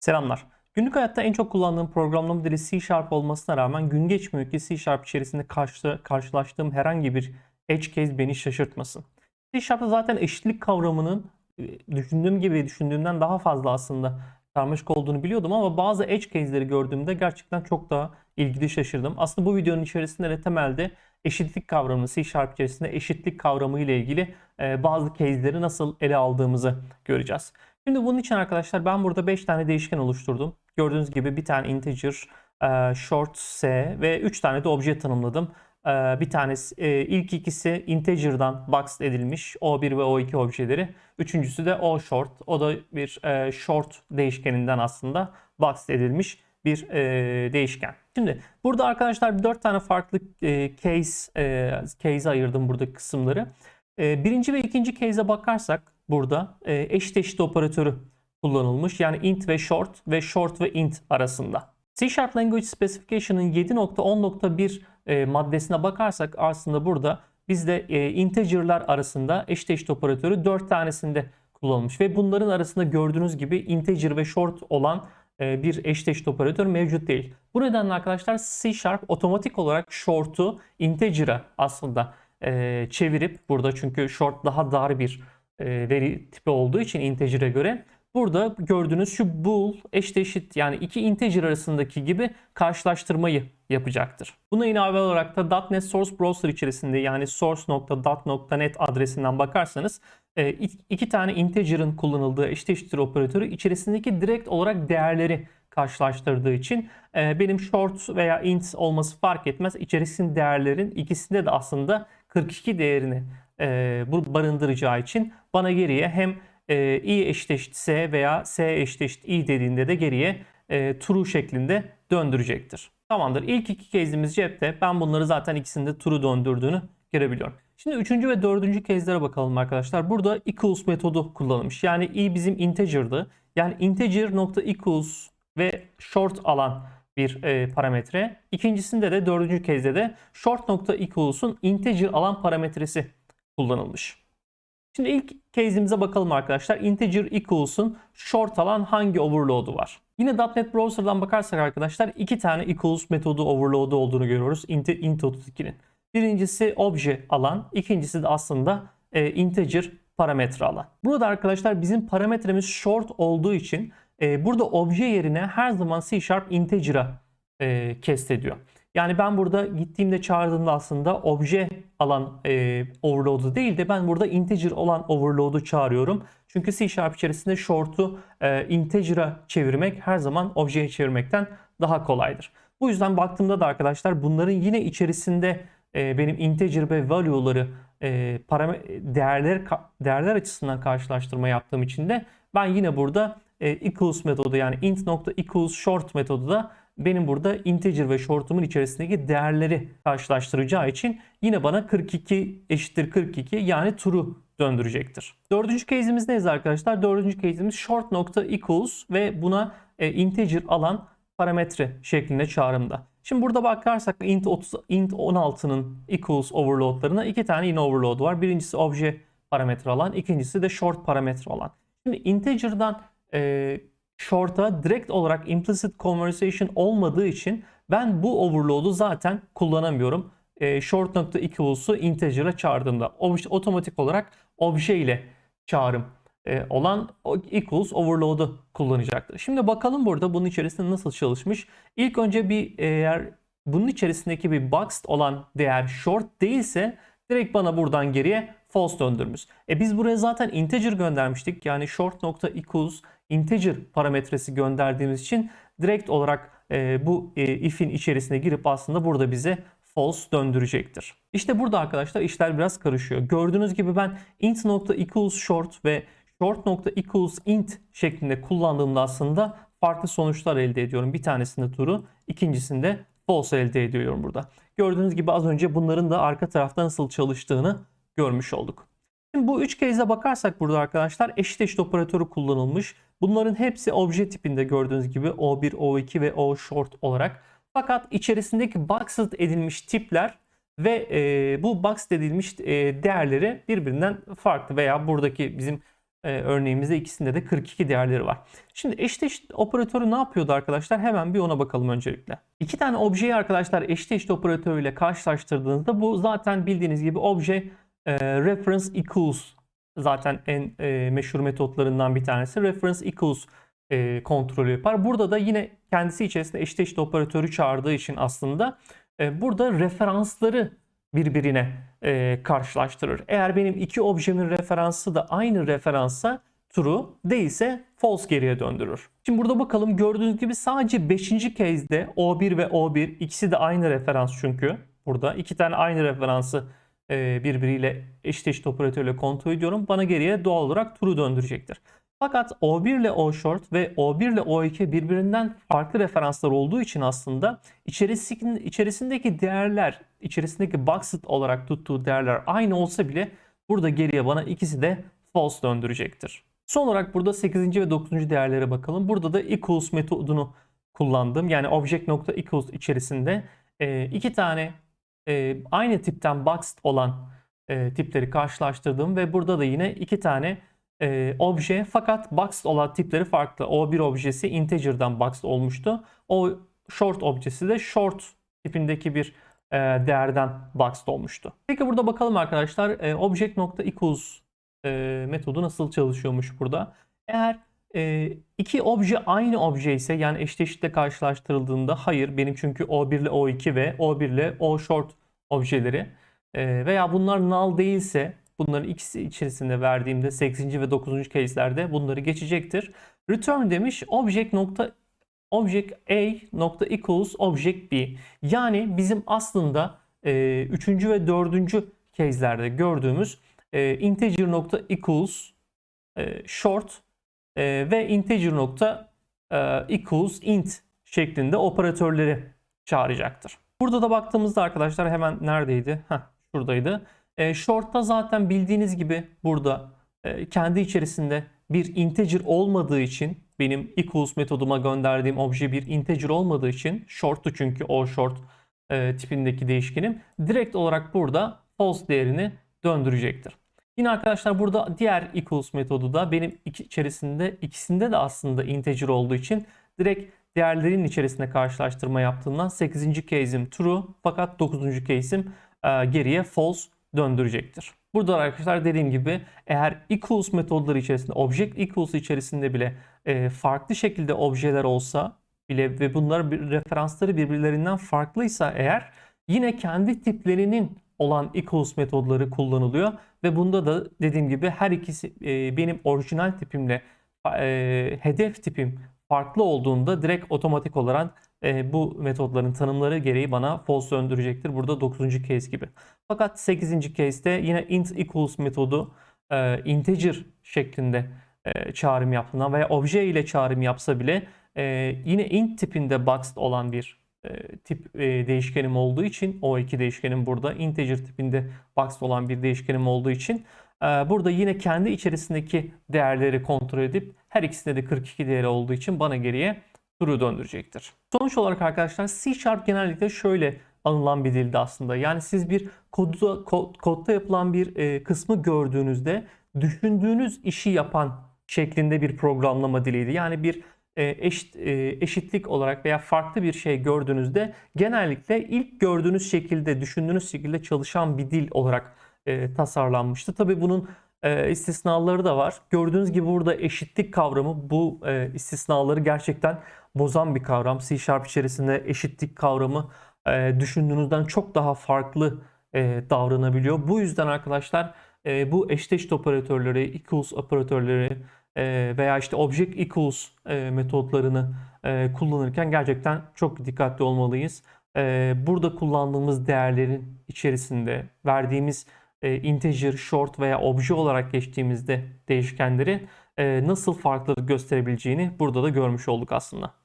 Selamlar. Günlük hayatta en çok kullandığım programlama dili C Sharp olmasına rağmen gün geçmiyor ki C Sharp içerisinde karşı, karşılaştığım herhangi bir edge case beni şaşırtmasın. C Sharp'ta zaten eşitlik kavramının e, düşündüğüm gibi düşündüğümden daha fazla aslında karmaşık olduğunu biliyordum ama bazı edge case'leri gördüğümde gerçekten çok daha ilgili şaşırdım. Aslında bu videonun içerisinde de temelde eşitlik kavramı C Sharp içerisinde eşitlik kavramı ile ilgili e, bazı case'leri nasıl ele aldığımızı göreceğiz. Şimdi bunun için arkadaşlar ben burada 5 tane değişken oluşturdum. Gördüğünüz gibi bir tane integer, e, short s ve 3 tane de obje tanımladım. E, Bir tanesi e, ilk ikisi integer'dan boxed edilmiş o1 ve o2 objeleri. Üçüncüsü de o short. O da bir short değişkeninden aslında boxed edilmiş bir değişken. Şimdi burada arkadaşlar 4 tane farklı case e, case ayırdım burada kısımları. Birinci ve ikinci case'e bakarsak burada e, eşit eşit operatörü kullanılmış. Yani int ve short ve short ve int arasında. C Sharp Language Specification'ın 7.10.1 e, maddesine bakarsak aslında burada bizde e, integer'lar arasında eşit eşit operatörü 4 tanesinde kullanılmış ve bunların arasında gördüğünüz gibi integer ve short olan e, bir eşit eşit operatör mevcut değil. Bu nedenle arkadaşlar C Sharp otomatik olarak short'u integer'a aslında e, çevirip burada çünkü short daha dar bir veri tipi olduğu için integer'e göre burada gördüğünüz şu bool eşit eşit yani iki integer arasındaki gibi karşılaştırmayı yapacaktır. Buna ilave olarak da .NET Source Browser içerisinde yani source.dot.net adresinden bakarsanız e, iki tane integer'ın kullanıldığı eşit eşittir operatörü içerisindeki direkt olarak değerleri karşılaştırdığı için e, benim short veya int olması fark etmez. İçerisinde değerlerin ikisinde de aslında 42 değerini e, bu barındıracağı için bana geriye hem e, i eşit s veya s eşit i dediğinde de geriye e, true şeklinde döndürecektir. Tamamdır. İlk iki case'imiz cepte. Ben bunları zaten ikisinde true döndürdüğünü görebiliyorum. Şimdi üçüncü ve dördüncü case'lere bakalım arkadaşlar. Burada equals metodu kullanılmış. Yani i bizim integer'dı. Yani integer nokta equals ve short alan bir e, parametre. İkincisinde de dördüncü case'de de short nokta equals'un integer alan parametresi kullanılmış. Şimdi ilk case'imize bakalım arkadaşlar. Integer equals'un short alan hangi overload'u var? Yine .NET Browser'dan bakarsak arkadaşlar iki tane equals metodu overload'u olduğunu görüyoruz int, int 32'nin. Birincisi obje alan, ikincisi de aslında e, integer parametre alan. Burada arkadaşlar bizim parametremiz short olduğu için e, burada obje yerine her zaman C Sharp integer'a e, cast ediyor. Yani ben burada gittiğimde çağırdığımda aslında obje alan e, overload'u değil de ben burada integer olan overload'u çağırıyorum. Çünkü C Sharp içerisinde short'u e, integer'a çevirmek her zaman objeye çevirmekten daha kolaydır. Bu yüzden baktığımda da arkadaşlar bunların yine içerisinde e, benim integer ve value'ları e, değerler değerler açısından karşılaştırma yaptığım için de ben yine burada e, equals metodu yani int nokta equals short metodu da benim burada integer ve short'umun içerisindeki değerleri karşılaştıracağı için yine bana 42 eşittir 42 yani true döndürecektir. Dördüncü case'imiz neyiz arkadaşlar? Dördüncü case'imiz short nokta equals ve buna e, integer alan parametre şeklinde çağrımda. Şimdi burada bakarsak int 30 int 16'nın equals overload'larına iki tane yine overload var. Birincisi obje parametre alan, ikincisi de short parametre alan. Şimdi integer'dan e, short'a direkt olarak implicit conversation olmadığı için ben bu overload'u zaten kullanamıyorum. E, short nokta equals'u integer'a çağırdığımda obje, otomatik olarak obje ile çağrım e, olan equals overload'u kullanacaktır. Şimdi bakalım burada bunun içerisinde nasıl çalışmış. İlk önce bir eğer bunun içerisindeki bir boxed olan değer short değilse direkt bana buradan geriye false döndürmüş. E biz buraya zaten integer göndermiştik. Yani short nokta equals integer parametresi gönderdiğimiz için direkt olarak e, bu e, if'in içerisine girip aslında burada bize false döndürecektir. İşte burada arkadaşlar işler biraz karışıyor. Gördüğünüz gibi ben int nokta equals short ve short nokta equals int şeklinde kullandığımda aslında farklı sonuçlar elde ediyorum. Bir tanesinde true'u, ikincisinde false elde ediyorum burada. Gördüğünüz gibi az önce bunların da arka tarafta nasıl çalıştığını görmüş olduk. Şimdi bu üç case'e bakarsak burada arkadaşlar eşit eşit operatörü kullanılmış. Bunların hepsi obje tipinde gördüğünüz gibi O1, O2 ve O short olarak. Fakat içerisindeki boxed edilmiş tipler ve e, bu boxed edilmiş e, değerleri birbirinden farklı veya buradaki bizim e, örneğimizde ikisinde de 42 değerleri var. Şimdi eşit eşit operatörü ne yapıyordu arkadaşlar? Hemen bir ona bakalım öncelikle. İki tane objeyi arkadaşlar eşit eşit operatörüyle karşılaştırdığınızda bu zaten bildiğiniz gibi obje reference equals zaten en e, meşhur metotlarından bir tanesi. Reference equals e, kontrolü yapar. Burada da yine kendisi içerisinde eşit operatörü çağırdığı için aslında e, burada referansları birbirine e, karşılaştırır. Eğer benim iki objemin referansı da aynı referansa true değilse false geriye döndürür. Şimdi burada bakalım gördüğünüz gibi sadece 5. case'de O1 ve O1 ikisi de aynı referans çünkü. Burada iki tane aynı referansı birbiriyle eşit eşit operatörle kontrol ediyorum. Bana geriye doğal olarak true döndürecektir. Fakat O1 ile O short ve O1 ile O2 birbirinden farklı referanslar olduğu için aslında içerisindeki, içerisindeki değerler, içerisindeki boxed olarak tuttuğu değerler aynı olsa bile burada geriye bana ikisi de false döndürecektir. Son olarak burada 8. ve 9. değerlere bakalım. Burada da equals metodunu kullandım. Yani object.equals içerisinde e, iki tane e, aynı tipten boxed olan e, tipleri karşılaştırdım ve burada da yine iki tane e, obje fakat boxed olan tipleri farklı. O bir objesi integer'dan boxed olmuştu. O short objesi de short tipindeki bir e, değerden boxed olmuştu. Peki burada bakalım arkadaşlar e, object.equals e, metodu nasıl çalışıyormuş burada. Eğer e, iki obje aynı obje ise yani eşleşikle karşılaştırıldığında hayır benim çünkü O1 ile O2 ve O1 ile O short objeleri e, veya bunlar null değilse bunların ikisi içerisinde verdiğimde 8. ve 9. case'lerde bunları geçecektir. Return demiş object nokta object a nokta equals object b. Yani bizim aslında e, 3. ve 4. case'lerde gördüğümüz e, integer nokta equals e, short e, ve integer nokta e, equals int şeklinde operatörleri çağıracaktır. Burada da baktığımızda arkadaşlar hemen neredeydi? Heh, şuradaydı. E, short'ta zaten bildiğiniz gibi burada e, kendi içerisinde bir integer olmadığı için benim equals metoduma gönderdiğim obje bir integer olmadığı için short'tu çünkü o short e, tipindeki değişkenim direkt olarak burada false değerini döndürecektir. Yine arkadaşlar burada diğer equals metodu da benim iki, içerisinde ikisinde de aslında integer olduğu için direkt değerlerin içerisinde karşılaştırma yaptığından 8. case'im true fakat 9. case'im e, geriye false döndürecektir. Burada arkadaşlar dediğim gibi eğer equals metodları içerisinde object equals içerisinde bile e, farklı şekilde objeler olsa bile ve bunlar bir referansları birbirlerinden farklıysa eğer yine kendi tiplerinin olan equals metodları kullanılıyor ve bunda da dediğim gibi her ikisi e, benim orijinal tipimle e, hedef tipim farklı olduğunda direkt otomatik olarak e, bu metodların tanımları gereği bana false döndürecektir. Burada 9. case gibi. Fakat 8. case'te yine int equals metodu e, integer şeklinde e, çağrım yaptığından veya obje ile çağrım yapsa bile e, yine int tipinde boxed olan bir tip değişkenim olduğu için o iki değişkenim burada integer tipinde boxed olan bir değişkenim olduğu için burada yine kendi içerisindeki değerleri kontrol edip her ikisinde de 42 değeri olduğu için bana geriye true döndürecektir. Sonuç olarak arkadaşlar C Sharp genellikle şöyle anılan bir dildi aslında. Yani siz bir kodda, kod, kodda yapılan bir kısmı gördüğünüzde düşündüğünüz işi yapan şeklinde bir programlama diliydi. Yani bir eşit, e, eşitlik olarak veya farklı bir şey gördüğünüzde genellikle ilk gördüğünüz şekilde, düşündüğünüz şekilde çalışan bir dil olarak e, tasarlanmıştı. Tabi bunun e, istisnaları da var. Gördüğünüz gibi burada eşitlik kavramı bu e, istisnaları gerçekten bozan bir kavram. C Sharp içerisinde eşitlik kavramı e, düşündüğünüzden çok daha farklı e, davranabiliyor. Bu yüzden arkadaşlar e, bu eşit operatörleri, equals operatörleri e, veya işte object equals metotlarını kullanırken gerçekten çok dikkatli olmalıyız. Burada kullandığımız değerlerin içerisinde verdiğimiz integer, short veya obje olarak geçtiğimizde değişkenleri nasıl farklılık gösterebileceğini burada da görmüş olduk aslında.